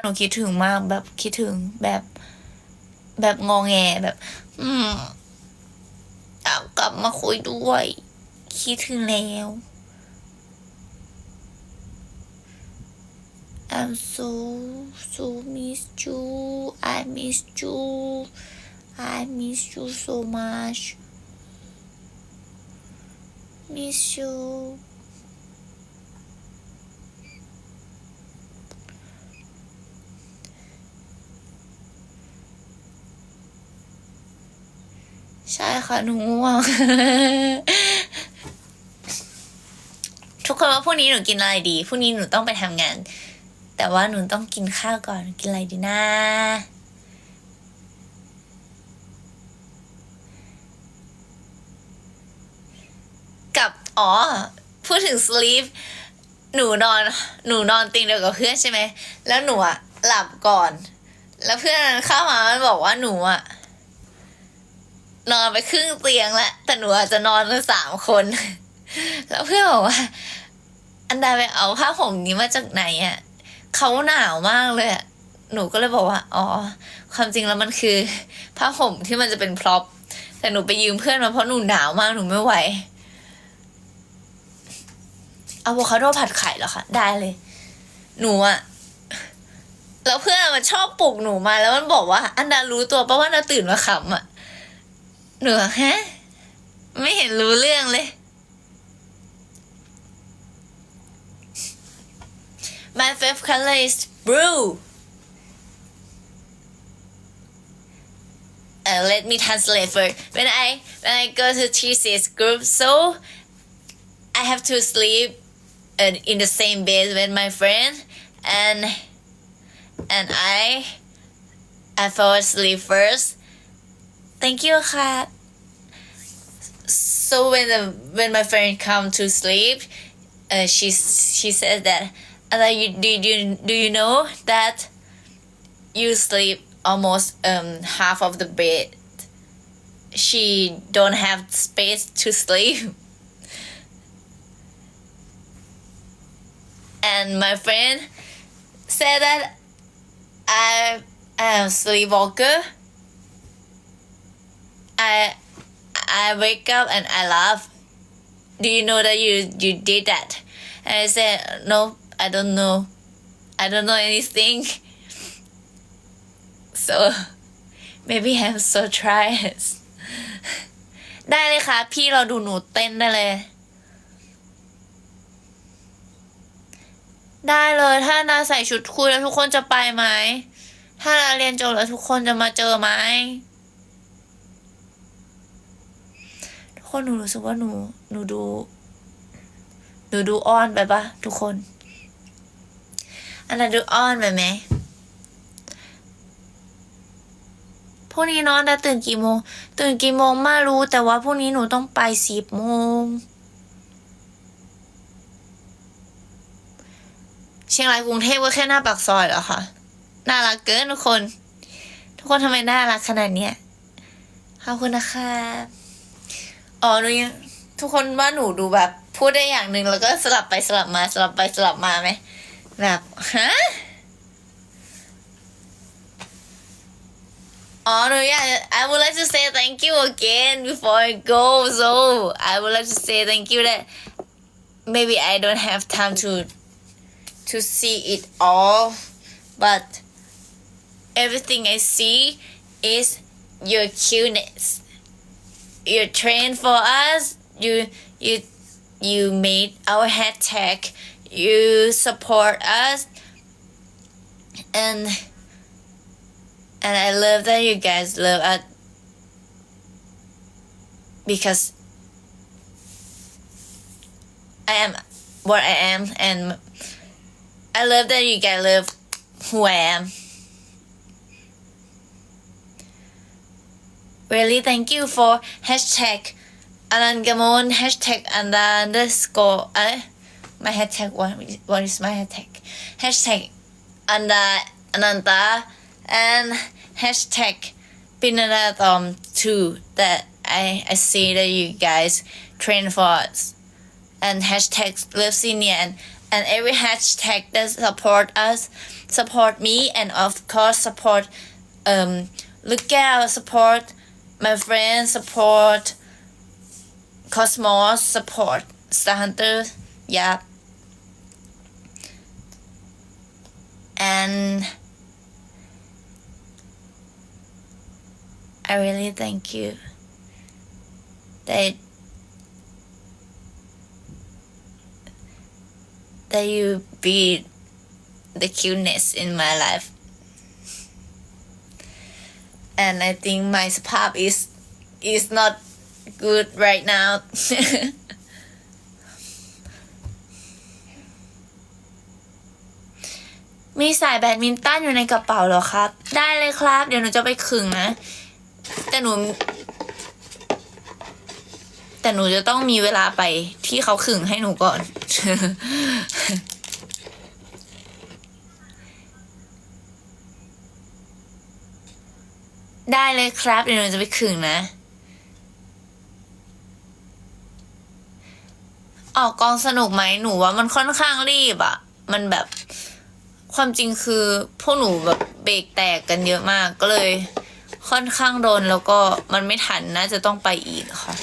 หนูคิดถึงมากแบบคิดถึงแบบ แบบงอแงแบบ อืมอยากกลับมาคุยด้วย คิดถึงแล้ว I'm so so miss you I miss you I miss you so much miss you ใช่ค่ะหนูง่วงทุกคนว่าพรุ่งนี้หนูกินอะไรดีพรุ่งนี้หนูต้องไปทำงาน แต่ว่าหนูต้องกินข้าวก่อนกินอะไรดีนะกับอ๋อพูดถึง sleep หนูนอน หนูนอนเตียงเดียวกับเพื่อนใช่ไหม แล้วหนูอะหลับก่อน แล้วเพื่อนเข้ามามันบอกว่าหนูอะ นอนไปครึ่งเตียงแล้วแต่หนูอาจจะนอนกันสามคน แล้วเพื่อนบอกว่า อันดาไปเอาผ้าห่มนี้มาจากไหนอะ่ะเขาหนาวมากเลยอะหนูก็เลยบอกว่า อ๋อ ความจริงแล้วมันคือผ้าห่มที่มันจะเป็นพร็อพแต่หนูไปยืมเพื่อนมาเพราะหนูหนาวมากหนูไม่ไหวอะโวคาโดผัดไข่เหรอคะได้เลย หนูอะแล้วเพื่อนมันชอบปลุกหนูมา แล้วมันบอกว่า อันดารู้ตัวปะว่านดาตื่นมาขำอะ หนูอะฮะ ไม่เห็นรู้เรื่องเลย My favorite color is blue. Uh, let me translate first. When I when I go to thesis group, so I have to sleep uh, in the same bed with my friend, and and I I fall asleep first. Thank you, ค่ะ So when the when my friend come to sleep, uh, she she says that and you do you do you know that you sleep almost um half of the bed? She don't have space to sleep. And my friend said that I am sleepwalker I I wake up and I laugh do you know that you you did that and I said no I don't know. I don't know anything. So maybe I'm so tired. ได้เลยค่ะ พี่เราดูหนูเต้นได้เลย ได้เลยถ้านาใส่ชุดคุยแล้วทุกคนจะไปไหม ถ้านาเรียนจบแล้วทุกคนจะมาเจอไหม ทุกคนหนูรู้สึกว่าหนู หนูดู หนูดูอ้อนไปปะทุกคน อันนั้นดูอ้อนไปไหมพรุ่งนี้นอนได้ตื่นกี่โมง ตื่นกี่โมงไม่รู้ แต่ว่าพรุ่งนี้หนูต้องไปสิบโมง เชียงรายกรุงเทพก็แค่หน้าปากซอยเหรอคะน่ารักเกินทุกคน ทุกคนทำไมน่ารักขนาดเนี้ยขอบคุณนะคะ อ๋อหนูยังทุกคนว่าหนูดูแบบ พูดได้อย่างหนึ่งแล้วก็สลับไปสลับมาสลับไปสลับมาไหมแบบฮะอ๋อหนูอยาก I would like to say thank you again before I go so I would like to say thank you that maybe I don't have time to to see it all but everything I see is your cuteness you train for us you you you made our hashtag you support us and and I love that you guys love us because I am what I am and I love that you guys love who I am. Really thank you for hashtag Anangamon hashtag and underscore uh, my hashtag what what is my hashtag? Hashtag Anda Ananta and hashtag Pinadatom too that I I see that you guys train for us. And hashtag Love Senior and and every hashtag that support us support me and of course support um look at support my friends support cosmos support star hunter yeah and I really thank you that that you be the cuteness in my life. And I think my สภาพ is is not good right now มีสายแบดมินตันอยู่ในกระเป๋าเหรอครับ ได้เลยครับ เดี๋ยวหนูจะไปขึงนะ แต่หนู แต่หนูจะต้องมีเวลาไปที่เขาขึงให้หนูก่อน ได้เลยครับ เดี๋ยวหนูจะไปขึงนะ ออกกองสนุกไหมหนูว่ามันค่อนข้างรีบอะมันแบบความจริงคือพวกหนูแบบเบรกแตกกันเยอะมากก็เลย ค่อนข้างโดนแล้วก็มันไม่ทันน่าจะต้องไปอีกค่ะ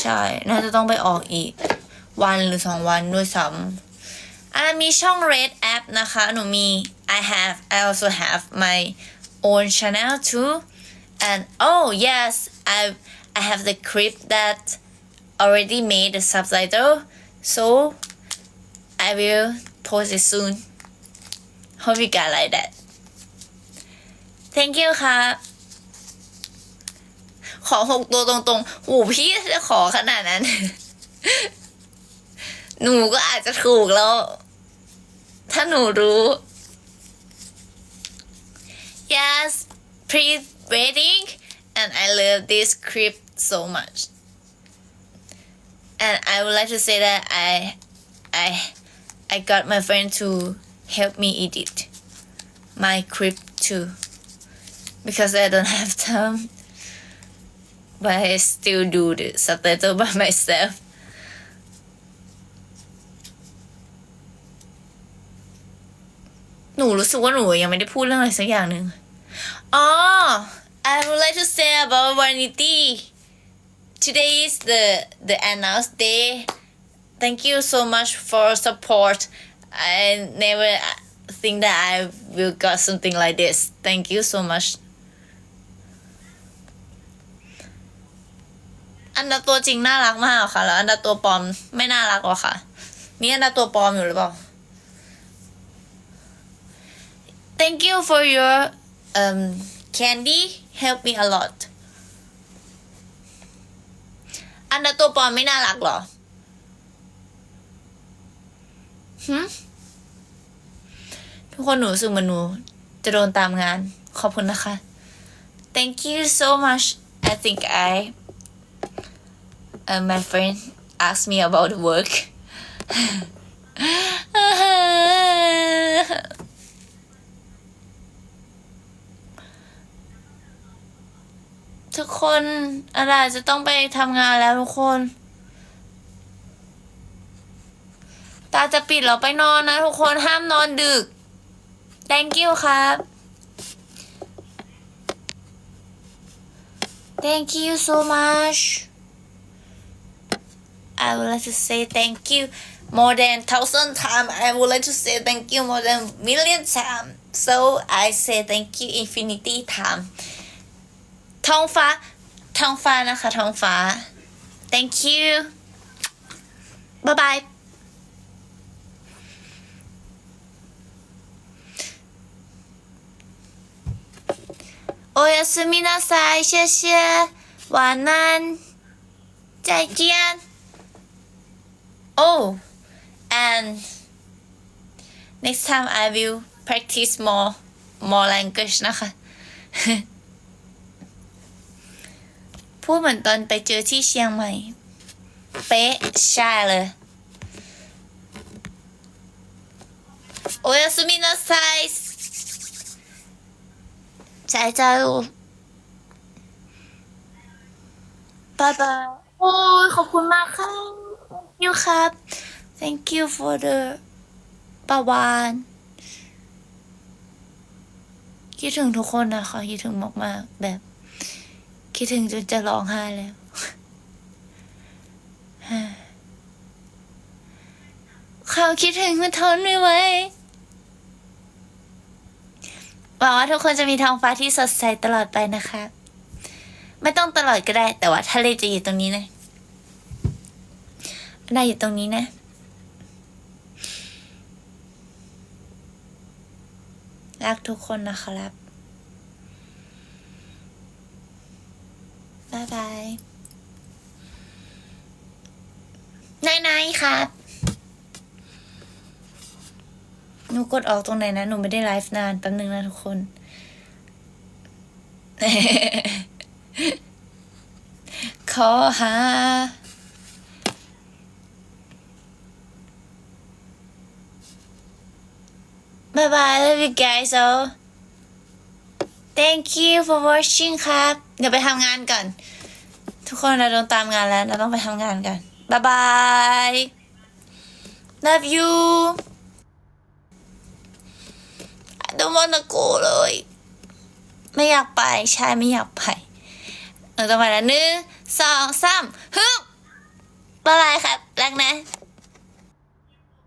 ใช่ น่าจะต้องไปออกอีก วันหรือสองวันด้วยซ้ำอ่ามีช่อง Red App นะคะ หนูมี I have I also have my own channel too and oh yes I I have the clip that already made the subtitle so I will post it soon hope you guys like that thank you ครับขอหกตัวตรงๆโอ้พี่จะขอขนาดนั้น หนูก็อาจจะถูกแล้ว ถ้าหนูรู้ yes waiting and I love this clip so much. And I would like to say that I I I got my friend to help me edit my clip too. Because I don't have time but I still do the subtitle by myself นูรู้สึกว่าหนูยังไม่ได้พูดเรื่องอะไรสักอย่างหนึ่งอ๋อ I would like to say about vanity today is the the announce day thank you so much for support I never think that I will got something like this thank you so much อันดาตัวจริงน่ารักมากค่ะ แล้วอันดาตัวปลอมไม่น่ารักหรอค่ะมีอันดาตัวปลอมอยู่หรือเปล่า Thank you for your um candy help me a lot อันดาตัวปอมไม่น่ารักเหรอหืทุกคนหนูสึกเหมือนหนู จะโดนตามงาน ขอบคุณนะคะ Thank you so much I think I uh, my friend asked me about work ทุกคนอะไรจะต้องไปทำงานแล้วทุกคน ตาจะปิดแล้วไปนอนนะทุกคนห้ามนอนดึก thank you ครับ thank you so much I would like to say thank you more than thousand times. I would like to say thank you more than million times. So I say thank you infinity time. ท้องฟ้า ท้องฟ้านะคะ ท้องฟ้า thank you bye bye おやすみなさい，谢谢，晚安，再见。Oh, and next time I will practice more more language นะคะ พูดเหมือนตอนไปเจอที่เชียงใหม่ เป๊ะใช่เลย โอยาสุมินาไซใจใจบายบายโอ้ยขอบคุณมากค่ะ thank you ครับ thank you for the ปาวานคิดถึงทุกคนนะคะคิดถึงมาก ๆ แบบ คิดถึงจนจะร้องไห้แล้ว เขาคิดถึงมันทนไม่ไหวหวังว่าทุกคนจะมีท้องฟ้าที่สดใสตลอดไปนะคะ ไม่ต้องตลอดก็ได้ แต่ว่าทะเลจะอยู่ตรงนี้นะได้อยู่ตรงนี้นะรักทุกคนนะครับ บ๊ายบายนายนายครับ หนูกดออกตรงไหนนะ หนูไม่ได้ไลฟ์นานแป๊บนึงนะทุกคน ขอหา Bye bye love you guys all thank you for watching ครับ เดี๋ยวไปทำงานก่อน ทุกคนเราโดนตามงานแล้ว เราต้องไปทำงานกัน bye bye love you I don't wanna go เลย ไม่อยากไป ใช่ไม่อยากไปเราต้องไปแล้วหนึ่งสองสามฮึบบ๊ายบายครับ รักนะ